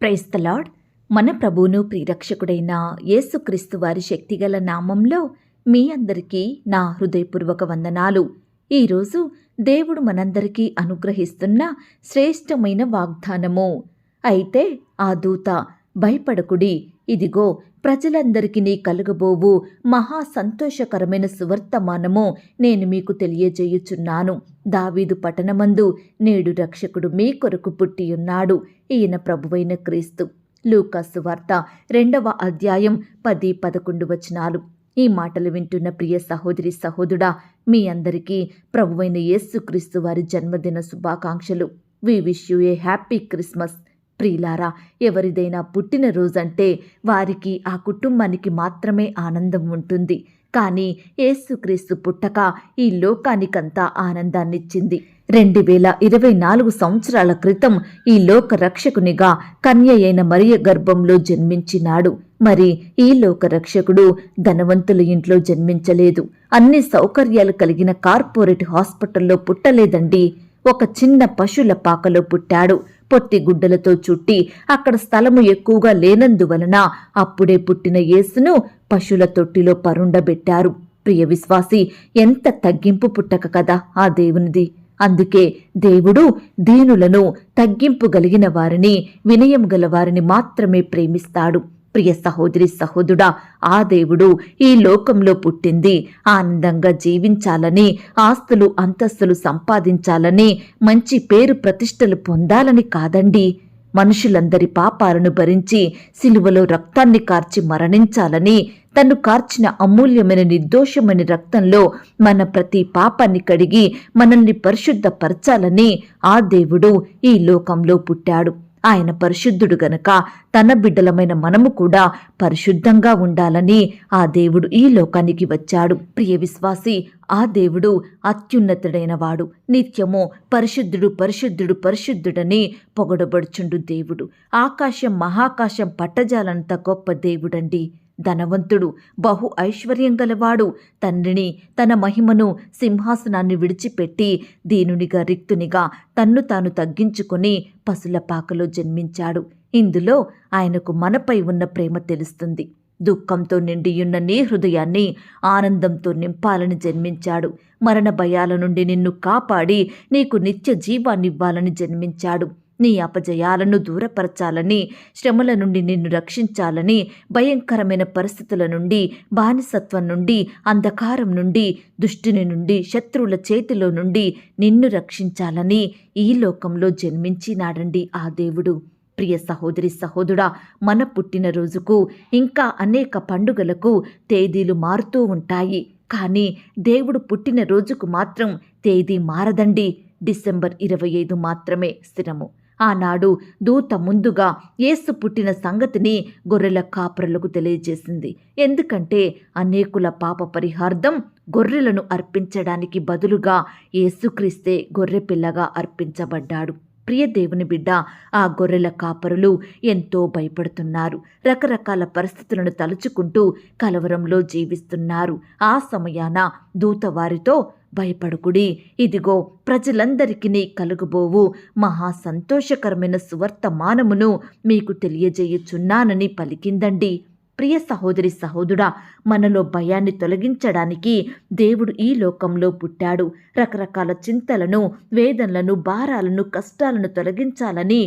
Praise the Lord మన ప్రభువును ప్రియరక్షకుడైన యేసుక్రీస్తు వారి శక్తిగల నామంలో మీ అందరికీ నా హృదయపూర్వక వందనాలు. ఈరోజు దేవుడు మనందరికీ అనుగ్రహిస్తున్న శ్రేష్టమైన వాగ్దానము. అయితే ఆ దూత భయపడకుడి. ఇదిగో ప్రజలందరికీ నీ కలుగబోవు మహా సంతోషకరమైన సువర్తమానము నేను మీకు తెలియజేయుచున్నాను. దావీదు పట్టణమందు నేడు రక్షకుడు మీ కొరకు పుట్టియున్నాడు. ఈయన ప్రభువైన క్రీస్తు. లూకాసు వార్త రెండవ అధ్యాయం పది పదకొండు వచనాలు. ఈ మాటలు వింటున్న ప్రియ సహోదరి సహోదరుడా మీ అందరికీ ప్రభువైన యేసుక్రీస్తు వారి జన్మదిన శుభాకాంక్షలు. We wish you a happy Christmas ప్రియులారా ఎవరిదైనా పుట్టినరోజంటే వారికి ఆ కుటుంబానికి మాత్రమే ఆనందం ఉంటుంది. కానీ ఏసుక్రీస్తు పుట్టక ఈ లోకానికంతా ఆనందాన్నిచ్చింది. రెండు వేల ఇరవై నాలుగు సంవత్సరాల క్రితం ఈ లోక రక్షకునిగా కన్య అయిన మరియ గర్భంలో జన్మించినాడు. మరి ఈ లోక రక్షకుడు ధనవంతుల ఇంట్లో జన్మించలేదు. అన్ని సౌకర్యాలు కలిగిన కార్పొరేట్ హాస్పిటల్లో పుట్టలేదండి. ఒక చిన్న పశువుల పాకలో పుట్టాడు. పొట్టి గుడ్డలతో చుట్టి అక్కడ స్థలము ఎక్కువగా లేనందువలన అప్పుడే పుట్టిన యేసును పశువుల తొట్టిలో పరుండబెట్టారు. ప్రియ విశ్వాసి ఎంత తగ్గింపు పుట్టక కదా ఆ దేవునిది. అందుకే దేవుడు దీనులను తగ్గింపు గలిగిన వారిని వినయం గల వారిని మాత్రమే ప్రేమిస్తాడు. ప్రియ సహోదరి సహోదుడా ఆ దేవుడు ఈ లోకంలో పుట్టింది. ఆనందంగా జీవించాలని ఆస్తులు అంతస్తులు సంపాదించాలని మంచి పేరు ప్రతిష్టలు పొందాలని కాదండి. మనుషులందరి పాపాలను భరించి సిలువలో రక్తాన్ని కార్చి మరణించాలని తను కార్చిన అమూల్యమైన నిర్దోషమైన రక్తంలో మన ప్రతి పాపాన్ని కడిగి మనల్ని పరిశుద్ధపరచాలని ఆ దేవుడు ఈ లోకంలో పుట్టాడు. ఆయన పరిశుద్ధుడు గనక తన బిడ్డలమైన మనము కూడా పరిశుద్ధంగా ఉండాలని ఆ దేవుడు ఈ లోకానికి వచ్చాడు. ప్రియ విశ్వాసి ఆ దేవుడు అత్యున్నతుడైన వాడు. నిత్యము పరిశుద్ధుడు పరిశుద్ధుడు పరిశుద్ధుడని పొగడబడుచుండు దేవుడు. ఆకాశం మహాకాశం పట్టజాలంత గొప్ప దేవుడండి. ధనవంతుడు బహు ఐశ్వర్యం గలవాడు. తండ్రిని తన మహిమను సింహాసనాన్ని విడిచిపెట్టి దీనునిగా రిక్తునిగా తన్ను తాను తగ్గించుకుని పసుల పాకలో జన్మించాడు. ఇందులో ఆయనకు మనపై ఉన్న ప్రేమ తెలుస్తుంది. దుఃఖంతో నిండియున్న నీ హృదయాన్ని ఆనందంతో నింపాలని జన్మించాడు. మరణ భయాల నుండి నిన్ను కాపాడి నీకు నిత్య జీవాన్నివ్వాలని జన్మించాడు. నీ అపజయాలను దూరపరచాలని శ్రమల నుండి నిన్ను రక్షించాలని భయంకరమైన పరిస్థితుల నుండి బానిసత్వం నుండి అంధకారం నుండి దుష్టిని నుండి శత్రువుల చేతిలో నుండి నిన్ను రక్షించాలని ఈ లోకంలో జన్మించినాడండి ఆ దేవుడు. ప్రియ సహోదరి సహోదరుడా మన పుట్టినరోజుకు ఇంకా అనేక పండుగలకు తేదీలు మారుతూ ఉంటాయి. కానీ దేవుడు పుట్టినరోజుకు మాత్రం తేదీ మారదండి. డిసెంబర్ ఇరవై ఐదు మాత్రమే స్థిరము. ఆనాడు దూత ముందుగా యేసు పుట్టిన సంగతిని గొర్రెల కాపరులకు తెలియజేసింది. ఎందుకంటే అనేకుల పాప పరిహార్థం గొర్రెలను అర్పించడానికి బదులుగా యేసుక్రీస్తే గొర్రెపిల్లగా అర్పించబడ్డాడు. ప్రియ దేవుని బిడ్డ ఆ గొర్రెల కాపరులు ఎంతో భయపడుతున్నారు. రకరకాల పరిస్థితులను తలుచుకుంటూ కలవరంలో జీవిస్తున్నారు. ఆ సమయాన దూత వారితో భయపడుకుడి ఇదిగో ప్రజలందరికీ కలుగుబోవు. మహా సంతోషకరమైన సువర్తమానమును మీకు తెలియజేయుచున్నానని పలికిందండి. ప్రియ సహోదరి సహోదరుడా మనలో భయాన్ని తొలగించడానికి దేవుడు ఈ లోకంలో పుట్టాడు. రకరకాల చింతలను వేదనలను భారాలను కష్టాలను తొలగించాలని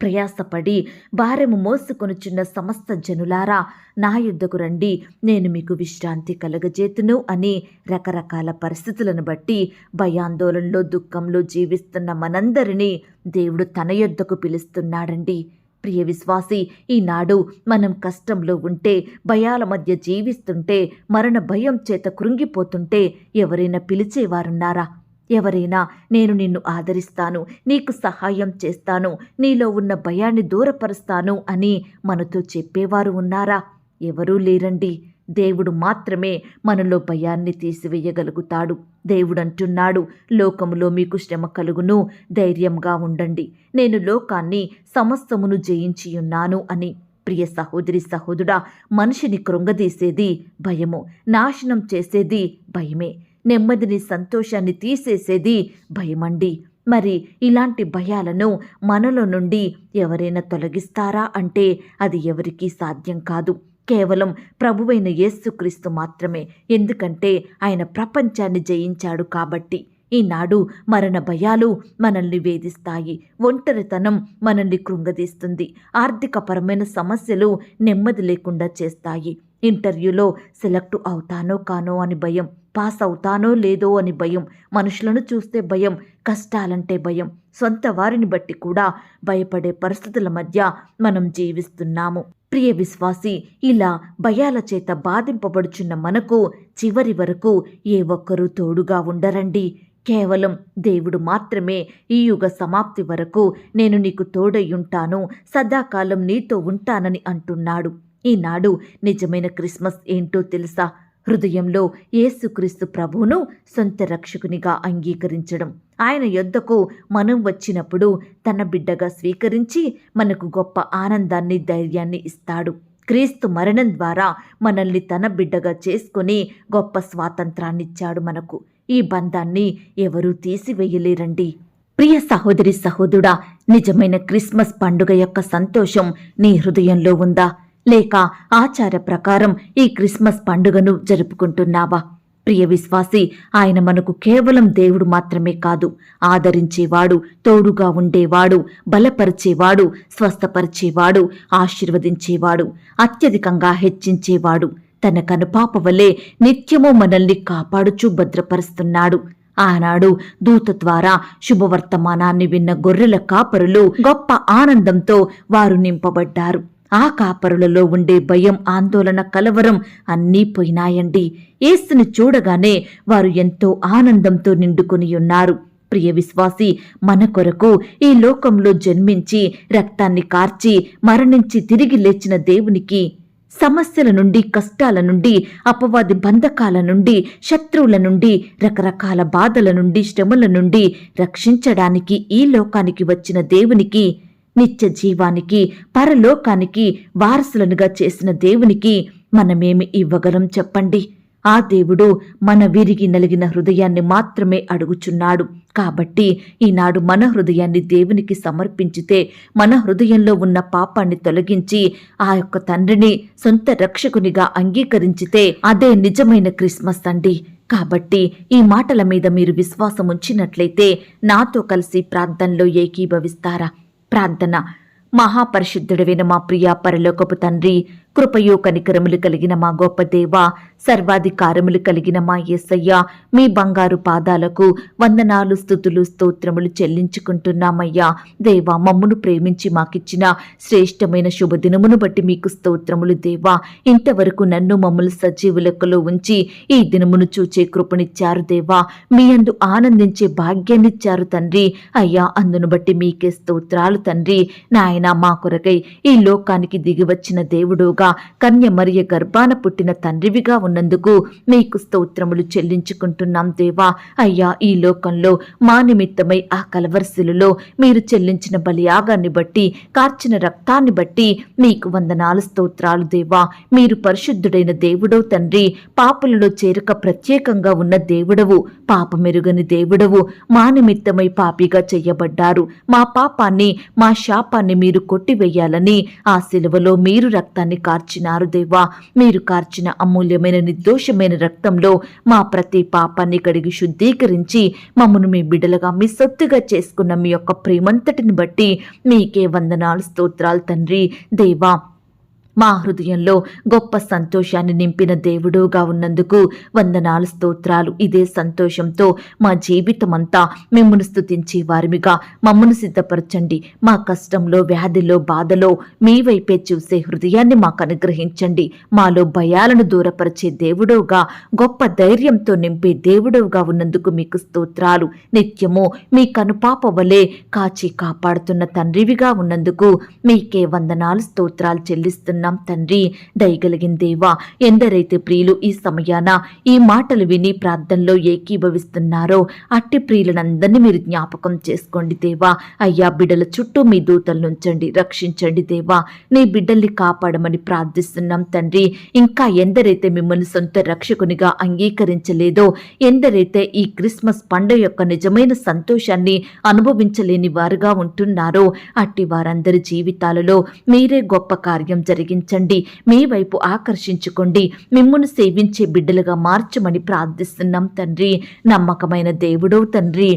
ప్రయాసపడి భారము మోసుకొనుచున్న సమస్త జనులారా నా యుద్ధకు రండి. నేను మీకు విశ్రాంతి కలగజేతును అని రకరకాల పరిస్థితులను బట్టి భయాందోళనలో దుఃఖంలో జీవిస్తున్న మనందరినీ దేవుడు తన యుద్ధకు పిలుస్తున్నాడండి. ప్రియ విశ్వాసి ఈనాడు మనం కష్టంలో ఉంటే భయాల మధ్య జీవిస్తుంటే మరణ భయం చేత కృంగిపోతుంటే ఎవరైనా పిలిచేవారున్నారా? ఎవరైనా నేను నిన్ను ఆదరిస్తాను నీకు సహాయం చేస్తాను నీలో ఉన్న భయాన్ని దూరపరుస్తాను అని మనతో చెప్పేవారు ఉన్నారా? ఎవరూ లేరండి. దేవుడు మాత్రమే మనలో భయాన్ని తీసివేయగలుగుతాడు. దేవుడు అంటున్నాడు లోకములో మీకు శ్రమ కలుగును ధైర్యంగా ఉండండి. నేను లోకాన్ని సమస్తమును జయించియున్నాను అని. ప్రియ సహోదరి సహోదరుడా మనిషిని కృంగదీసేది భయము నాశనం చేసేది భయమే. నెమ్మదిని సంతోషాన్ని తీసేసేది భయమండి. మరి ఇలాంటి భయాలను మనలో నుండి ఎవరైనా తొలగిస్తారా? అంటే అది ఎవరికీ సాధ్యం కాదు. కేవలం ప్రభువైన యేసుక్రీస్తు మాత్రమే. ఎందుకంటే ఆయన ప్రపంచాన్ని జయించాడు కాబట్టి. ఈనాడు మరణ భయాలు మనల్ని వేధిస్తాయి. ఒంటరితనం మనల్ని కృంగదీస్తుంది. ఆర్థికపరమైన సమస్యలు నెమ్మది లేకుండా చేస్తాయి. ఇంటర్వ్యూలో సెలెక్ట్ అవుతానో కానో అని భయం పాస్ అవుతానో లేదో అని భయం మనుషులను చూస్తే భయం కష్టాలంటే భయం సొంత వారిని బట్టి కూడా భయపడే పరిస్థితుల మధ్య మనం జీవిస్తున్నాము. ప్రియ విశ్వాసి ఇలా భయాల చేత బాధింపబడుచున్న మనకు చివరి వరకు ఏ ఒక్కరూ తోడుగా ఉండరండి. కేవలం దేవుడు మాత్రమే ఈ యుగ సమాప్తి వరకు నేను నీకు తోడయ్యుంటాను సదాకాలం నీతో ఉంటానని అంటున్నాడు. ఈనాడు నిజమైన క్రిస్మస్ ఏంటో తెలుసా? హృదయంలో యేసుక్రీస్తు ప్రభువును సొంత రక్షకునిగా అంగీకరించడం. ఆయన యొద్దకు మనం వచ్చినప్పుడు తన బిడ్డగా స్వీకరించి మనకు గొప్ప ఆనందాన్ని ధైర్యాన్ని ఇస్తాడు. క్రీస్తు మరణం ద్వారా మనల్ని తన బిడ్డగా చేసుకుని గొప్ప స్వాతంత్రాన్నిచ్చాడు మనకు. ఈ బంధాన్ని ఎవరూ తీసివేయలేరండి. ప్రియ సహోదరి సహోదరుడా నిజమైన క్రిస్మస్ పండుగ యొక్క సంతోషం నీ హృదయంలో ఉందా? లేక ఆచార ప్రకారం ఈ క్రిస్మస్ పండుగను జరుపుకుంటున్నావా? ప్రియ విశ్వాసి ఆయన మనకు కేవలం దేవుడు మాత్రమే కాదు. ఆదరించేవాడు తోడుగా ఉండేవాడు బలపరిచేవాడు స్వస్థపరిచేవాడు ఆశీర్వదించేవాడు అత్యధికంగా హెచ్చించేవాడు. తన కనుపాప వలె నిత్యము మనల్ని కాపాడుచూ భద్రపరుస్తున్నాడు. ఆనాడు దూత ద్వారా శుభవర్తమానాన్ని విన్న గొర్రెల కాపరులు గొప్ప ఆనందంతో వారు నింపబడ్డారు. ఆ కాపరులలో ఉండే భయం ఆందోళన కలవరం అన్నీ పోయినాయండి. ఏసుని చూడగానే వారు ఎంతో ఆనందంతో నిండుకొని ఉన్నారు. ప్రియ విశ్వాసి మన కొరకు ఈ లోకంలో జన్మించి రక్తాన్ని కార్చి మరణించి తిరిగి లేచిన దేవునికి సమస్యల నుండి కష్టాల నుండి అపవాది బంధకాల నుండి శత్రువుల నుండి రకరకాల బాధల నుండి శ్రమల నుండి రక్షించడానికి ఈ లోకానికి వచ్చిన దేవునికి నిత్య జీవానికి పరలోకానికి వారసులనుగా చేసిన దేవునికి మనమేమి ఇవ్వగలం చెప్పండి. ఆ దేవుడు మన విరిగి నలిగిన హృదయాన్ని మాత్రమే అడుగుచున్నాడు. కాబట్టి ఈనాడు మన హృదయాన్ని దేవునికి సమర్పించితే మన హృదయంలో ఉన్న పాపాన్ని తొలగించి ఆ యొక్క తండ్రిని సొంత రక్షకునిగా అంగీకరించితే అదే నిజమైన క్రిస్మస్ అండి. కాబట్టి ఈ మాటల మీద మీరు విశ్వాసం ఉంచినట్లయితే నాతో కలిసి ప్రార్థనలో ఏకీభవిస్తారా? ప్రార్థన. మహాపరిశుద్ధుడైన మా ప్రియ పరలోకపు తండ్రి కృపయో కనికరములు కలిగిన మా గొప్ప దేవ సర్వాధికారములు కలిగిన మా యేసయ్య మీ బంగారు పాదాలకు వందనాలు స్థుతులు స్తోత్రములు చెల్లించుకుంటున్నామయ్యా. దేవా మమ్మును ప్రేమించి మాకిచ్చిన శ్రేష్టమైన శుభదినమును బట్టి మీకు స్తోత్రములు దేవా. ఇంతవరకు నన్ను మమ్మల్ని సజీవు లెక్కలో ఉంచి ఈ దినమును చూచే కృపనిచ్చారు దేవా. మీ అందు ఆనందించే భాగ్యాన్నిచ్చారు తండ్రి. అయ్యా అందును బట్టి మీకే స్తోత్రాలు తండ్రి. నాయన మా కొరకై ఈ లోకానికి దిగివచ్చిన దేవుడుగా కన్య మరియ గర్భాన పుట్టిన తండ్రివిగా ఉన్నందుకు మీకు స్తోత్రములు చెల్లించుకుంటున్నాం దేవా. అయ్యా ఈ లోకంలో మా నిమిత్తమై ఆ కలవర్శిలలో మీరు చెల్లించిన బలియాగాన్ని బట్టి కార్చిన రక్తాన్ని బట్టి మీకు వందనాలు స్తోత్రాలు దేవా. మీరు పరిశుద్ధుడైన దేవుడో తండ్రి పాపులలో చేరక ప్రత్యేకంగా ఉన్న దేవుడవు పాపమెరుగని దేవుడవు మా నిమిత్తమై పాపిగా చెయ్యబడ్డారు మా పాపాన్ని మా శాపాన్ని మీరు కొట్టివేయాలని ఆ శిలువలో మీరు రక్తాన్ని కార్చినారు దేవా. మీరు కార్చిన అమూల్యమైన నిర్దోషమైన రక్తంలో మా ప్రతి పాపాన్ని కడిగి శుద్ధీకరించి మమ్మను మీ బిడ్డలుగా మీ సొత్తుగా చేసుకున్న మీ యొక్క ప్రేమంతటిని బట్టి మీకే వందనాలు స్తోత్రాలు తండ్రి. దేవా మా హృదయంలో గొప్ప సంతోషాన్ని నింపిన దేవుడుగా ఉన్నందుకు వందనాలు స్తోత్రాలు. ఇదే సంతోషంతో మా జీవితమంతా మిమ్మల్ని స్థుతించే వారిమిగా మమ్మను సిద్ధపరచండి. మా కష్టంలో వ్యాధిలో బాధలో మీ వైపే చూసే హృదయాన్ని మాకు అనుగ్రహించండి. మాలో భయాలను దూరపరిచే దేవుడుగా గొప్ప ధైర్యంతో నింపే దేవుడుగా ఉన్నందుకు మీకు స్తోత్రాలు. నిత్యము మీ కనుపాప వలె కాచి కాపాడుతున్న తండ్రివిగా ఉన్నందుకు మీకే వందనాలు స్తోత్రాలు చెల్లిస్తున్నా. ప్రార్థిస్తున్నాం తండ్రి. దయగలిగిన దేవా ఎందరైతే ప్రియులు ఈ సమయాన ఈ మాటలు విని ప్రార్థనలో ఏకీభవిస్తున్నారో అట్టి ప్రియులనందరినీ మీరు జ్ఞాపకం చేసుకోండి దేవా. అయ్యా బిడ్డల చుట్టూ మీ దూతలను ఉంచండి రక్షించండి దేవా. నీ బిడ్డల్ని కాపాడమని ప్రార్థిస్తున్నాం తండ్రి. ఇంకా ఎందరైతే మిమ్మల్ని సొంత రక్షకునిగా అంగీకరించలేదో ఎందరైతే ఈ క్రిస్మస్ పండుగ యొక్క నిజమైన సంతోషాన్ని అనుభవించలేని వారుగా ఉంటున్నారో అట్టి వారందరి జీవితాలలో మీరే గొప్ప కార్యం కలిగించండి మీ వైపు ఆకర్షించుకోండి. మిమ్మును సేవించే బిడ్డలుగా మార్చమని ప్రార్థిస్తున్నాం తండ్రి. నమ్మకమైన దేవుడో తండ్రి.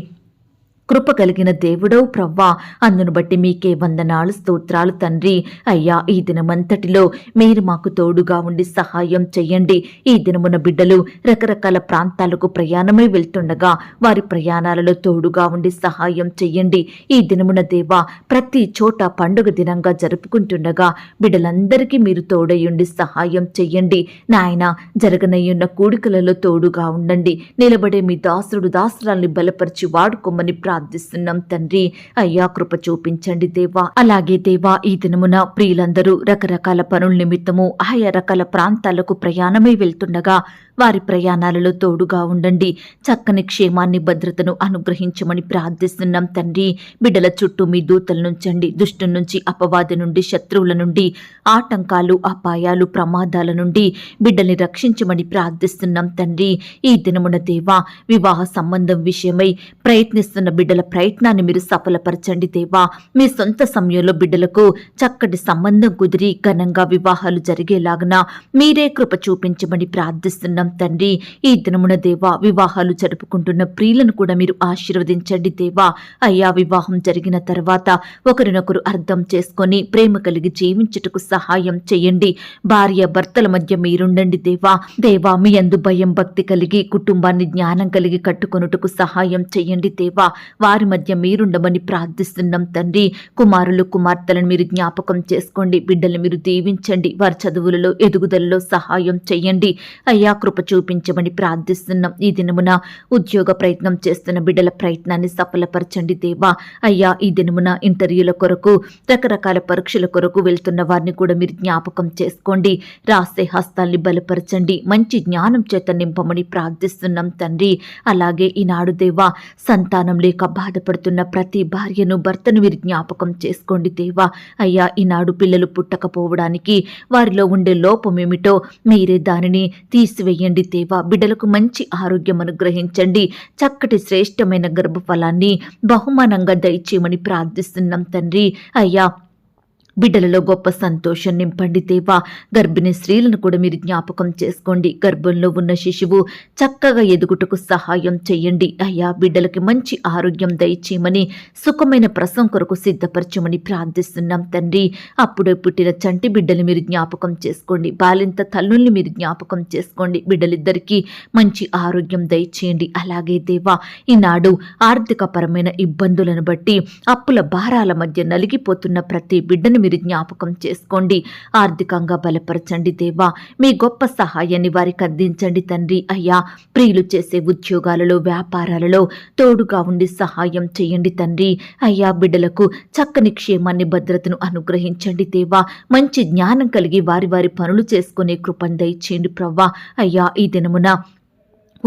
కృప కలిగిన దేవుడవు ప్రవ్వా. అందును బట్టి మీకే వందనాలు స్తోత్రాలు తండ్రి. అయ్యా ఈ దినమంతటిలో మీరు మాకు తోడుగా ఉండి సహాయం చెయ్యండి. ఈ దినమున బిడ్డలు రకరకాల ప్రాంతాలకు ప్రయాణమై వెళ్తుండగా వారి ప్రయాణాలలో తోడుగా ఉండి సహాయం చెయ్యండి. ఈ దినమున దేవా ప్రతి చోట పండుగ దినంగా జరుపుకుంటుండగా బిడ్డలందరికీ మీరు తోడయుండి సహాయం చెయ్యండి. నాయన జరగనయ్యున్న కూడికలలో తోడుగా ఉండండి. నిలబడే మీ దాసుడు దాసురాల్ని బలపరిచి వాడుకోమని ప్రార్థిస్తున్నాం తండ్రి. అయ్యా కృప చూపించండి దేవా. అలాగే దేవా ఈ దినమున ప్రియులందరూ రకరకాల పనుల నిమిత్తము ఆయా రకాల ప్రాంతాలకు ప్రయాణమై వెళ్తుండగా వారి ప్రయాణాలలో తోడుగా ఉండండి. చక్కని క్షేమాన్ని భద్రతను అనుగ్రహించమని ప్రార్థిస్తున్నాం తండ్రి. బిడ్డల చుట్టూ మీ దూతల నుంచండి దుష్టు నుంచి అపవాది నుండి శత్రువుల నుండి ఆటంకాలు అపాయాలు ప్రమాదాల నుండి బిడ్డల్ని రక్షించమని ప్రార్థిస్తున్నాం తండ్రి. ఈ దినమున దేవా వివాహ సంబంధం విషయమై ప్రయత్నిస్తున్న బిడ్డల ప్రయత్నాన్ని మీరు సఫలపరచండి దేవా. మీ సొంత సమయంలో బిడ్డలకు చక్కటి సంబంధం కుదిరి ఘనంగా వివాహాలు జరిగేలాగన మీరే కృప చూపించమని ప్రార్థిస్తున్నాం తండ్రి. ఈ దినమున దేవా వివాహాలు జరుపుకుంటున్న ప్రియులను కూడా మీరు ఆశీర్వదించండి దేవా. అయ్యా వివాహం జరిగిన తర్వాత ఒకరినొకరు అర్థం చేసుకొని ప్రేమ కలిగి జీవించుటకు సహాయం చేయండి. భార్య భర్తల మధ్య మీరుండండి దేవా. దేవా మీ అందు భయం భక్తి కలిగి కుటుంబాన్ని జ్ఞానం కలిగి కట్టుకొనుటకు సహాయం చేయండి దేవా. వారి మధ్య మీరుండమని ప్రార్థిస్తున్నాం తండ్రి. కుమారులు కుమార్తెలను మీరు జ్ఞాపకం చేసుకోండి. బిడ్డలు మీరు దీవించండి. వారి చదువులలో ఎదుగుదలలో సహాయం చేయండి. అయ్యా కృప చూపించమని ప్రార్థిస్తున్నాం. ఈ దినమున ఉద్యోగ ప్రయత్నం చేస్తున్న బిడ్డల ప్రయత్నాన్ని సఫలపరచండి దేవా. అయ్యా ఈ దినమున ఇంటర్వ్యూల కొరకు రకరకాల పరీక్షల కొరకు వెళ్తున్న వారిని కూడా మీరు జ్ఞాపకం చేసుకోండి. రాసే హస్తాల్ని బలపరచండి. మంచి జ్ఞానం చేత నింపమని ప్రార్థిస్తున్నాం తండ్రి. అలాగే ఈనాడు దేవా సంతానం లేక బాధపడుతున్న ప్రతి భార్యను భర్తను మీరు జ్ఞాపకం చేసుకోండి దేవా. అయ్యా ఈనాడు పిల్లలు పుట్టకపోవడానికి వారిలో ఉండే లోపమేమిటో మీరే దానిని తీసివేయండి దేవా. బిడ్డలకు మంచి ఆరోగ్యం అనుగ్రహించండి. చక్కటి శ్రేష్టమైన గర్భఫలాన్ని బహుమానంగా దయచేయమని ప్రార్థిస్తున్నాం తండ్రి. అయ్యా బిడ్డలలో గొప్ప సంతోషం నింపండి దేవా. గర్భిణీ స్త్రీలను కూడా మీరు జ్ఞాపకం చేసుకోండి. గర్భంలో ఉన్న శిశువు చక్కగా ఎదుగుటకు సహాయం చేయండి. అయ్యా బిడ్డలకి మంచి ఆరోగ్యం దయచేయమని సుఖమైన ప్రసం కొరకు సిద్ధపరచమని ప్రార్థిస్తున్నాం తండ్రి. అప్పుడే పుట్టిన చంటి బిడ్డలు మీరు జ్ఞాపకం చేసుకోండి. బాలింత తల్లుల్ని మీరు జ్ఞాపకం చేసుకోండి. బిడ్డలిద్దరికీ మంచి ఆరోగ్యం దయచేయండి. అలాగే దేవా ఈనాడు ఆర్థికపరమైన ఇబ్బందులను బట్టి అప్పుల భారాల మధ్య నలిగిపోతున్న ప్రతి బిడ్డను మీరు జ్ఞాపకం చేసుకోండి. ఆర్థికంగా బలపరచండి దేవా. మీ గొప్ప సహాయాన్ని వారికి అందించండి తండ్రి అయ్యా. ప్రియులు చేసే ఉద్యోగాలలో వ్యాపారాలలో తోడుగా ఉండి సహాయం చేయండి తండ్రి అయ్యా. బిడ్డలకు చక్కని క్షేమాన్ని భద్రతను అనుగ్రహించండి దేవా. మంచి జ్ఞానం కలిగి వారి వారి పనులు చేసుకునే కృపను దయచేయండి ప్రవ్వా. అయ్యా ఈ దినమున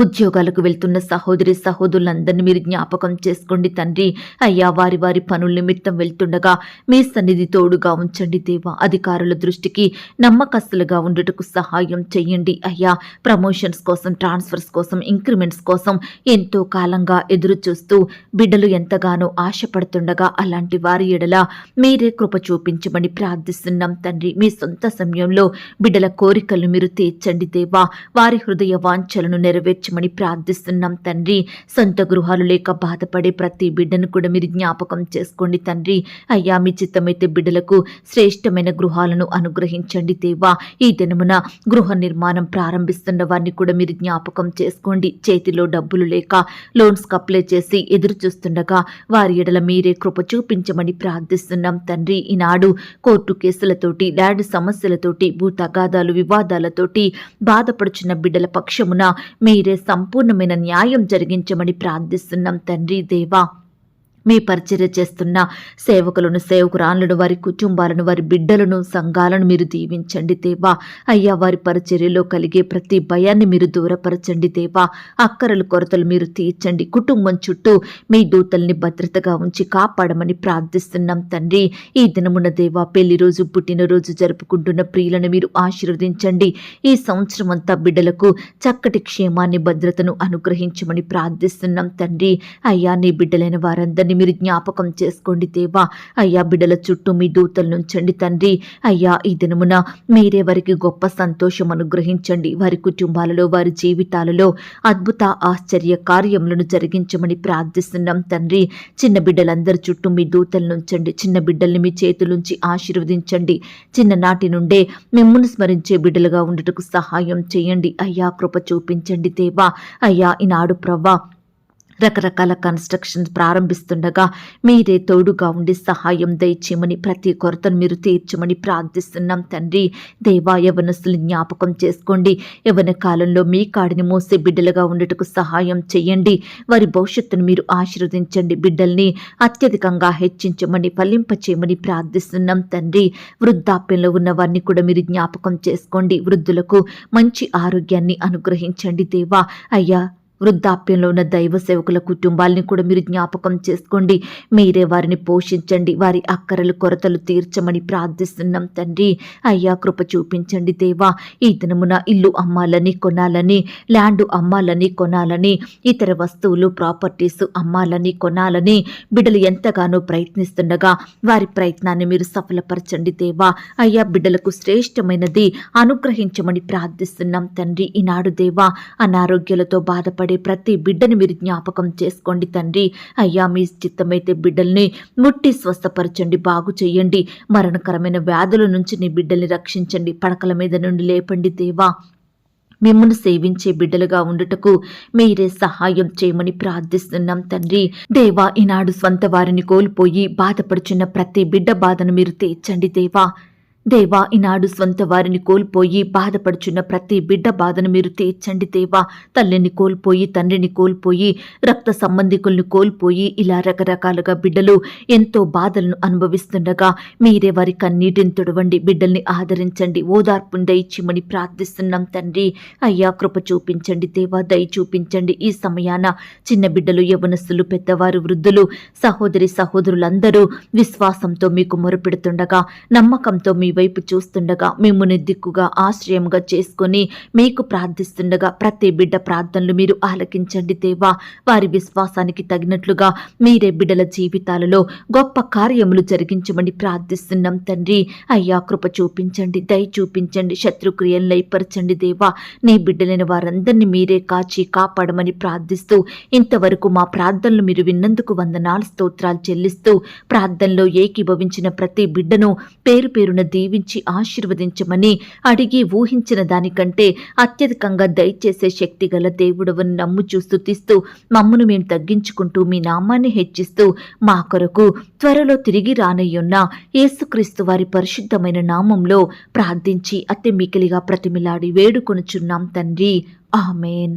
ఉద్యోగాలకు వెళ్తున్న సహోదరి సహోదరులందరినీ మీరు జ్ఞాపకం చేసుకోండి తండ్రి. అయ్యా వారి వారి పనుల నిమిత్తం వెళ్తుండగా మీ సన్నిధి తోడుగా ఉంచండి దేవా. అధికారుల దృష్టికి నమ్మకస్తులుగా ఉండుటకు సహాయం చేయండి అయ్యా ప్రమోషన్స్ కోసం ట్రాన్స్ఫర్స్ కోసం ఇంక్రిమెంట్స్ కోసం ఎంతో కాలంగా ఎదురు చూస్తూ బిడ్డలు ఎంతగానో ఆశపడుతుండగా అలాంటి వారి ఎడల మీరే కృప చూపించమని ప్రార్థిస్తున్నాం తండ్రి. మీ సొంత సమయంలో బిడ్డల కోరికలను మీరు తీర్చండి దేవా. వారి హృదయ వాంఛలను దయచేయించమని ప్రార్థిస్తున్నాం తండ్రి. సొంత గృహాలు లేక బాధపడే ప్రతి బిడ్డను కూడా మీరు జ్ఞాపకం చేసుకోండి తండ్రి. అయ్యా మీ చిత్తమైతే బిడ్డలకు శ్రేష్టమైన గృహాలను అనుగ్రహించండి దేవా. ఈ దినమున గృహ నిర్మాణం ప్రారంభిస్తున్న వారిని కూడా మీరు జ్ఞాపకం చేసుకోండి. చేతిలో డబ్బులు లేక లోన్స్ అప్లై చేసి ఎదురు చూస్తుండగా వారి ఎడల మీరే కృప చూపించమని ప్రార్థిస్తున్నాం తండ్రి. ఈనాడు కోర్టు కేసులతోటి ల్యాండ్ సమస్యలతోటి భూ తగాదాలు వివాదాలతోటి బాధపడుచున్న బిడ్డల పక్షమున మీరే సంపూర్ణమైన న్యాయం జరిగించమని ప్రార్థిస్తున్నాం తండ్రి దేవా. మీ పరిచర్య చేస్తున్న సేవకులను సేవకురాన్లను వారి కుటుంబాలను వారి బిడ్డలను సంఘాలను మీరు దీవించండి దేవా. అయ్యా వారి పరిచర్యలో కలిగే ప్రతి భయాన్ని మీరు దూరపరచండి దేవా. అక్కరలు కొరతలు మీరు తీర్చండి. కుటుంబం చుట్టూ మీ దూతల్ని భద్రతగా ఉంచి కాపాడమని ప్రార్థిస్తున్నాం తండ్రి. ఈ దినమున దేవా పెళ్ళి రోజు పుట్టినరోజు జరుపుకుంటున్న ప్రియులను మీరు ఆశీర్వదించండి. ఈ సంవత్సరం అంతా బిడ్డలకు చక్కటి క్షేమాన్ని భద్రతను అనుగ్రహించమని ప్రార్థిస్తున్నాం తండ్రి. అయ్యా నీ బిడ్డలైన వారందరినీ మీరు జ్ఞాపకం చేసుకోండి దేవా. అయ్యా బిడ్డల చుట్టూ మీ దూతలు నుంచండి తండ్రి. అయ్యా ఈ దినమున మీరే వారికి గొప్ప సంతోషం అనుగ్రహించండి. వారి కుటుంబాలలో వారి జీవితాలలో అద్భుత ఆశ్చర్య కార్యములను జరిగించమని ప్రార్థిస్తున్నాం తండ్రి. చిన్న బిడ్డలందరి చుట్టూ మీ దూతలు నుంచండి. చిన్న బిడ్డల్ని మీ చేతులుంచి ఆశీర్వదించండి. చిన్ననాటి నుండే మిమ్మల్ని స్మరించే బిడ్డలుగా ఉండటకు సహాయం చేయండి. అయ్యా కృప చూపించండి దేవా. అయ్యా ఈనాడు ప్రవ్వా రకరకాల కన్స్ట్రక్షన్స్ ప్రారంభిస్తుండగా మీరే తోడుగా ఉండి సహాయం దయచేయమని ప్రతి కొరతను మీరు తీర్చమని ప్రార్థిస్తున్నాం తండ్రి. దేవా యవనస్తులు జ్ఞాపకం చేసుకోండి. యవన కాలంలో మీ కాడిని మోసే బిడ్డలుగా ఉండటకు సహాయం చేయండి. వారి భవిష్యత్తును మీరు ఆశీర్వదించండి. బిడ్డల్ని అత్యధికంగా హెచ్చించమని ఫలింపచేయమని ప్రార్థిస్తున్నాం తండ్రి. వృద్ధాప్యంలో ఉన్న వారిని కూడా మీరు జ్ఞాపకం చేసుకోండి. వృద్ధులకు మంచి ఆరోగ్యాన్ని అనుగ్రహించండి దేవా. అయ్యా వృద్ధాప్యంలో ఉన్న దైవ సేవకుల కుటుంబాలని కూడా మీరు జ్ఞాపకం చేసుకోండి. మీరే వారిని పోషించండి. వారి అక్కరలు కొరతలు తీర్చమని ప్రార్థిస్తున్నాం తండ్రి. అయ్యా కృప చూపించండి దేవా. ఈ దినమున ఇల్లు అమ్మాలని కొనాలని ల్యాండ్ అమ్మాలని కొనాలని ఇతర వస్తువులు ప్రాపర్టీస్ అమ్మాలని కొనాలని బిడ్డలు ఎంతగానో ప్రయత్నిస్తుండగా వారి ప్రయత్నాన్ని మీరు సఫలపరచండి దేవా. అయ్యా బిడ్డలకు శ్రేష్టమైనది అనుగ్రహించమని ప్రార్థిస్తున్నాం తండ్రి. ఈనాడు దేవా అనారోగ్యాలతో బాధపడి ప్రతి బిడ్డని మీరు జ్ఞాపకం చేసుకోండి తండ్రి. అయ్యా మీ చిత్తమైతే బిడ్డల్ని ముట్టి స్వస్థపరచండి బాగు చేయండి. మరణకరమైన వ్యాధుల నుంచి నీ బిడ్డల్ని రక్షించండి. పడకల మీద నుండి లేపండి దేవా. మిమ్మల్ని సేవించే బిడ్డలుగా ఉండుటకు మీరే సహాయం చేయమని ప్రార్థిస్తున్నాం తండ్రి. దేవా ఈనాడు స్వంత వారిని కోల్పోయి బాధపడుచున్న ప్రతి బిడ్డ బాధను మీరు తీర్చండి దేవా. దేవా ఈనాడు స్వంత వారిని కోల్పోయి బాధపడుచున్న ప్రతి బిడ్డ బాధను మీరు తీర్చండి దేవా. తల్లిని కోల్పోయి తండ్రిని కోల్పోయి రక్త సంబంధికుల్ని కోల్పోయి ఇలా రకరకాలుగా బిడ్డలు ఎంతో బాధలను అనుభవిస్తుండగా మీరే వారి కన్నీటిని తుడవండి బిడ్డల్ని ఆదరించండి. ఓదార్పును దయచిమని ప్రార్థిస్తున్నాం తండ్రి. అయ్యా కృప చూపించండి దేవా దయ చూపించండి. ఈ సమయాన చిన్న బిడ్డలు యవనస్తులు పెద్దవారు వృద్ధులు సహోదరి సహోదరులందరూ విశ్వాసంతో మీకు మొరుపెడుతుండగా నమ్మకంతో మీ వైపు చూస్తుండగా మిమ్మల్ని దిక్కుగా ఆశ్రయంగా చేసుకొని మీకు ప్రార్థిస్తుండగా ప్రతి బిడ్డ ప్రార్థనలు మీరు ఆలకించండి దేవా. వారి విశ్వాసానికి తగినట్లుగా మీరే బిడ్డల జీవితాలలో గొప్ప కార్యములు జరిగించమని ప్రార్థిస్తున్నాం తండ్రి. అయ్యా కృప చూపించండి దయ చూపించండి శత్రుక్రియలు లయపరచండి దేవా. నీ బిడ్డలైన వారందరినీ మీరే కాచి కాపాడమని ప్రార్థిస్తూ ఇంతవరకు మా ప్రార్థనలు మీరు విన్నందుకు వందనాలు స్తోత్రాలు చెల్లిస్తూ ప్రార్థనలో ఏకీభవించిన ప్రతి బిడ్డను పేరు పేరున దీవించి ఆశీర్వదించమని అడిగి ఊహించిన దానికంటే అత్యధికంగా దయచేసే శక్తి గల దేవుడవని నమ్ముచూ స్తుతిస్తూ మమ్మను మేము తగ్గించుకుంటూ మీ నామాన్ని హెచ్చిస్తూ మా కొరకు త్వరలో తిరిగి రానయ్యున్న యేసుక్రీస్తు వారి పరిశుద్ధమైన నామంలో ప్రార్థించి అతి మికిలిగా ప్రతిమిలాడి వేడుకొనుచున్నాం తండ్రి. ఆమెన్.